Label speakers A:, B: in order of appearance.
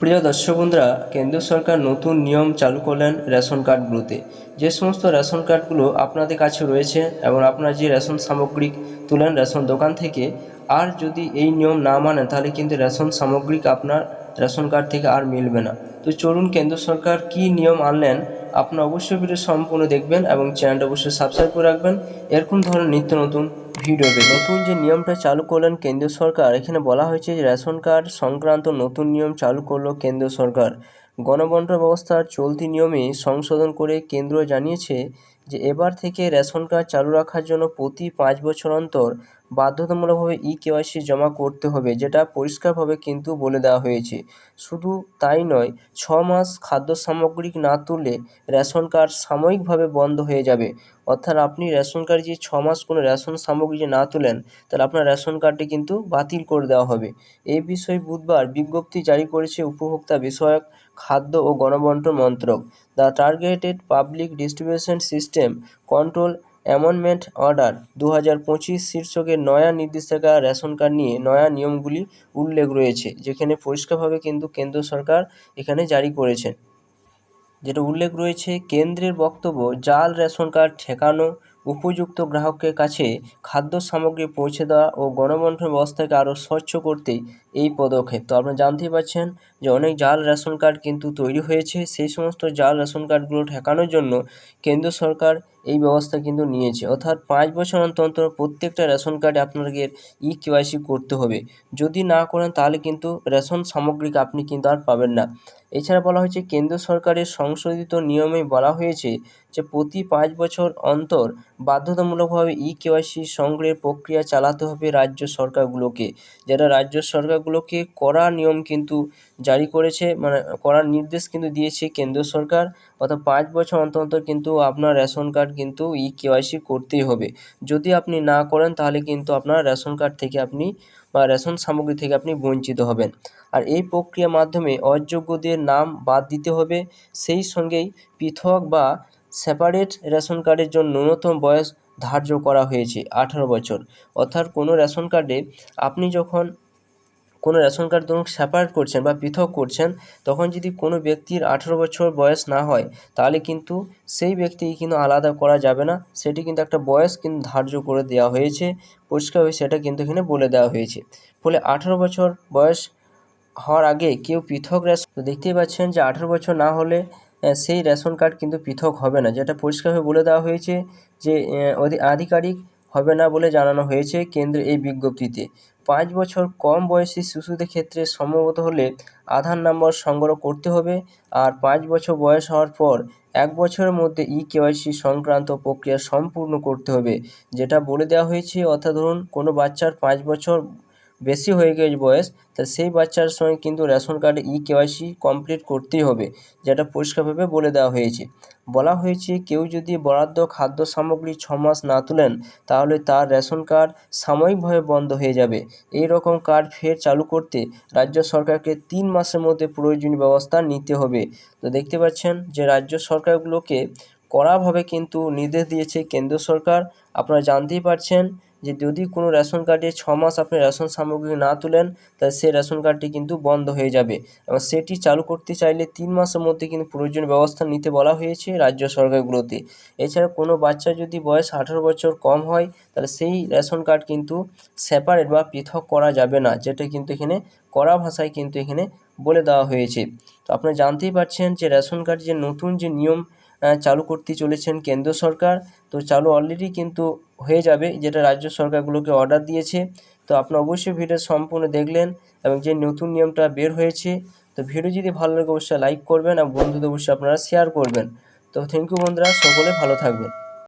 A: প্রিয় দর্শক বন্ধুরা কেন্দ্র সরকার নতুন নিয়ম চালু করলেন রেশন কার্ডগুলোতে যে সমস্ত রেশন কার্ডগুলো আপনাদের কাছে রয়েছে এবং আপনার যে রেশন সামগ্রিক তুলেন রেশন দোকান থেকে, আর যদি এই নিয়ম না মানেন, তাহলে কিন্তু রেশন সামগ্রিক আপনার রেশন কার্ড থেকে আর মিলবে না। তো চলুন কেন্দ্র সরকার কী নিয়ম আনলেন, আপনার অবশ্যই ভিডিও সম্পূর্ণ দেখবেন এবং চ্যানেলটা অবশ্যই সাবস্ক্রাইব করে রাখবেন। এরকম ধরনের নিত্য নতুন ভিডিও পেতে নতুন যে নিয়মটা চালু করলেন কেন্দ্রীয় সরকার, এখানে বলা হয়েছে যে রেশন কার্ড সংক্রান্ত নতুন নিয়ম চালু করল কেন্দ্রীয় সরকার। গণবন্টন ব্যবস্থার চলতি নিয়মে সংশোধন করে কেন্দ্র জানিয়েছে যে, এবার থেকে রেশন কার্ড চালু রাখার জন্য প্রতি পাঁচ বছর অন্তর বাধ্যতামূলকভাবে ই কেওয়াইসি জমা করতে হবে, যেটা পরিষ্কারভাবে কিন্তু বলে দেওয়া হয়েছে। শুধু তাই নয়, ছ মাস খাদ্য সামগ্রিক না তুললে রেশন কার্ড সাময়িকভাবে বন্ধ হয়ে যাবে। অর্থাৎ আপনি রেশন কার্ড যে ছ মাস কোনো রেশন সামগ্রী যে না তোলেন, তাহলে আপনার রেশন কার্ডটি কিন্তু বাতিল করে দেওয়া হবে। এই বিষয়ে বুধবার বিজ্ঞপ্তি জারি করেছে উপভোক্তা বিষয়ক খাদ্য ও গণবন্টন মন্ত্রক। The targeted public distribution system control amendment order. দু হাজার পঁচিশ শীর্ষকে নয়া নির্দেশিকা রেশন কার্ড নিয়ে নয়া নিয়মগুলি উল্লেখ রয়েছে, যেখানে পরিষ্কারভাবে কিন্তু কেন্দ্র সরকার এখানে জারি করেছেন। যেটা উল্লেখ রয়েছে, কেন্দ্রের বক্তব্য, জাল রেশন কার্ড ঠেকানো উপযুক্ত গ্রাহকের কাছে খাদ্য সামগ্রী পৌঁছে দেওয়া ও গণবন্টন ব্যবস্থাকে আরও স্বচ্ছ করতে এই পদক্ষেপ। তো আপনারা জানতেই পারছেন যে অনেক জাল রেশন কার্ড কিন্তু তৈরি হয়েছে। সেই সমস্ত জাল রেশন কার্ডগুলো ঠেকানোর জন্য কেন্দ্র সরকার এই ব্যবস্থা কিন্তু নিয়েছে। অর্থাৎ পাঁচ বছর অন্তর অন্তর প্রত্যেকটা রেশন কার্ডে আপনাকে ই কেওয়াইসি করতে হবে। যদি না করেন তাহলে কিন্তু রেশন সামগ্রিক আপনি কিন্তু আর পাবেন না। এছাড়া বলা হয়েছে, কেন্দ্র সরকারের সংশোধিত নিয়মে বলা হয়েছে যে প্রতি পাঁচ বছর অন্তর বাধ্যতামূলকভাবে ই কেওয়াইসি সংগ্রহের প্রক্রিয়া চালাতে হবে রাজ্য সরকারগুলোকে। যেটা রাজ্য সরকারগুলোকে কড়া নিয়ম কিন্তু জারি করেছে মানে কড়া নির্দেশ কিন্তু দিয়েছে কেন্দ্র সরকার, অর্থাৎ পাঁচ বছর অন্তর অন্তর কিন্তু আপনার রেশন কার্ড কিন্তু ই কেওয়াইসি করতেই হবে। যদি আপনি না করেন, তাহলে কিন্তু আপনার রেশন কার্ড থেকে আপনি বা রেশন সামগ্রী থেকে আপনি বঞ্চিত হবেন। আর এই প্রক্রিয়ার মাধ্যমে অযোগ্যদের নাম বাদ দিতে হবে। সেই সঙ্গেই পৃথক বা সেপারেট রেশন কার্ডের জন্য ন্যূনতম বয়স ধার্য করা হয়েছে, আঠারো বছর। অর্থাৎ কোনো রেশন কার্ডে আপনি যখন কোনো রেশন কার্ড ধরুন সেপারেট করছেন বা পৃথক করছেন, তখন যদি কোনো ব্যক্তির আঠেরো বছর বয়স না হয়, তাহলে কিন্তু সেই ব্যক্তিকে কিন্তু আলাদা করা যাবে না। সেটি কিন্তু একটা বয়স কিন্তু ধার্য করে দেওয়া হয়েছে। পরিষ্কার হয়ে সেটা কিন্তু এখানে বলে দেওয়া হয়েছে। ফলে আঠেরো বছর বয়স হওয়ার আগে কেউ পৃথক রেশন দেখতেই পাচ্ছেন যে আঠেরো বছর না হলে সেই রেশন কার্ড কিন্তু পৃথক হবে না। যেটা পরিষ্কারভাবে বলে দেওয়া হয়েছে যে আধিকারিক হবে না বলে জানানো হয়েছে কেন্দ্রের এই বিজ্ঞপ্তিতে। পাঁচ বছর কম বয়সী শিশুদের ক্ষেত্রে সম্ভবত হলে আধার নম্বর সংগ্রহ করতে হবে আর পাঁচ বছর বয়স হওয়ার পর এক বছরের মধ্যে ই কেওয়াইসি সংক্রান্ত প্রক্রিয়া সম্পূর্ণ করতে হবে। যেটা বলে দেওয়া হয়েছে, অর্থাৎ ধরুন কোনো বাচ্চার পাঁচ বছর বেশি হয়ে গেছে বয়স, তা সেই বাচ্চার সঙ্গে কিন্তু রেশন কার্ডে ই কেওয়াইসি কমপ্লিট করতেই হবে, যেটা পরিষ্কারভাবে বলে দেওয়া হয়েছে। বলা হয়েছে কেউ যদি বরাদ্দ খাদ্য সামগ্রী ছ মাস না তুলেন, তাহলে তার রেশন কার্ড সাময়িকভাবে বন্ধ হয়ে যাবে। এই রকম কার্ড ফের চালু করতে রাজ্য সরকারকে তিন মাসের মধ্যে প্রয়োজনীয় ব্যবস্থা নিতে হবে। তো দেখতে পাচ্ছেন যে রাজ্য সরকারগুলোকে কড়াভাবে কিন্তু নির্দেশ দিয়েছে কেন্দ্র সরকার। আপনারা জানতেই পারছেন যে যদি কোনো রেশন কার্ডে ছ মাস আপনি রেশন সামগ্রী না তুলেন, তাহলে সেই রেশন কার্ডটি কিন্তু বন্ধ হয়ে যাবে। এবং সেটি চালু করতে চাইলে তিন মাসের মধ্যে কিন্তু প্রয়োজনীয় ব্যবস্থা নিতে বলা হয়েছে রাজ্য সরকারগুলোতে। এছাড়া কোনো বাচ্চা যদি বয়স আঠারো বছর কম হয়, তাহলে সেই রেশন কার্ড কিন্তু সেপারেট বা পৃথক করা যাবে না, যেটা কিন্তু এখানে কড়া ভাষায় কিন্তু এখানে বলে দেওয়া হয়েছে। তো আপনারা জানতেই পারছেন যে রেশন কার্ড যে নতুন যে নিয়ম চালু করতে চলেছেন কেন্দ্র সরকার। তো চালু অলরেডি কিন্তু হয়ে যাবে, যেটা রাজ্য সরকারগুলোকে অর্ডার দিয়েছে। তো আপনারা অবশ্যই ভিডিও সম্পূর্ণ দেখলেন এবং যে নতুন নিয়মটা বের হয়েছে, তো ভিডিও যদি ভালো লাগে অবশ্যই লাইক করবেন আর বন্ধুদের অবশ্যই আপনারা শেয়ার করবেন। তো থ্যাংক ইউ বন্ধুরা, সকলে ভালো থাকবেন।